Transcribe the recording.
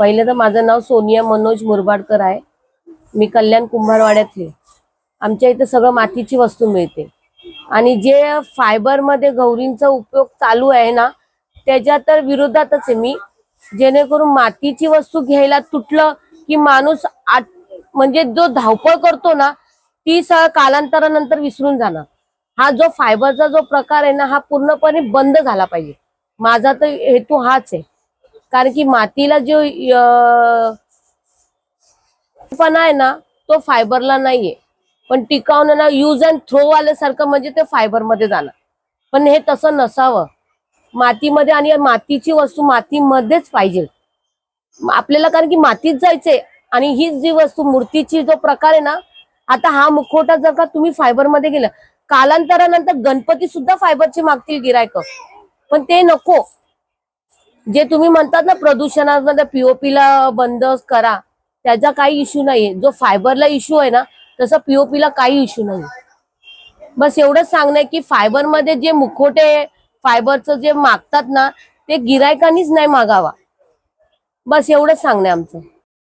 पहिले तर माझं नाव सोनिया मनोज मुरबाडकर आहे. मी कल्याण कुंभारवाड्यातली. आमच्या इथे सगळं मातीची वस्तू मिळते. आणि जे फायबरमध्ये गौरींचा उपयोग चालू आहे ना त्याच्या तर विरोधातच आहे मी. जेणेकरून मातीची वस्तू घ्यायला तुटलं की माणूस आत म्हणजे जो धावपळ करतो ना ती स कालांतरानंतर विसरून जाणार. हा जो फायबरचा जो प्रकार आहे ना हा पूर्णपणे बंद झाला पाहिजे. माझा तर हेतू हाच आहे. कारण की मातीला जो पण आहे ना तो फायबरला नाहीये. पण टिकावणं ना यूज अँड थ्रो आल्यासारखं म्हणजे ते फायबरमध्ये जाणार. पण हे तसं नसावं. मातीमध्ये आणि मातीची वस्तू मातीमध्येच पाहिजे. आपल्याला कारण की मातीत जायचंय आणि हीच जी वस्तू मूर्तीची जो प्रकार आहे ना आता हा मुखवटा जर का तुम्ही फायबरमध्ये गेलं कालांतरानंतर गणपती सुद्धा फायबरचे मागतील गिरायक पण ते नको. जे तुम्ही म्हणतात ना प्रदूषणामध्ये पीओपीला बंद करा त्याचा काही इश्यू नाहीये. जो फायबरला इश्यू आहे ना तसं पीओपीला काही इश्यू नाही बस एवढंच सांगणं आहे की फायबरमध्ये जे मुखोटे फायबरचं जे मागतात ना ते गिरायकांनीच नाही मागावा. बस एवढंच सांगणं आहे आमचं.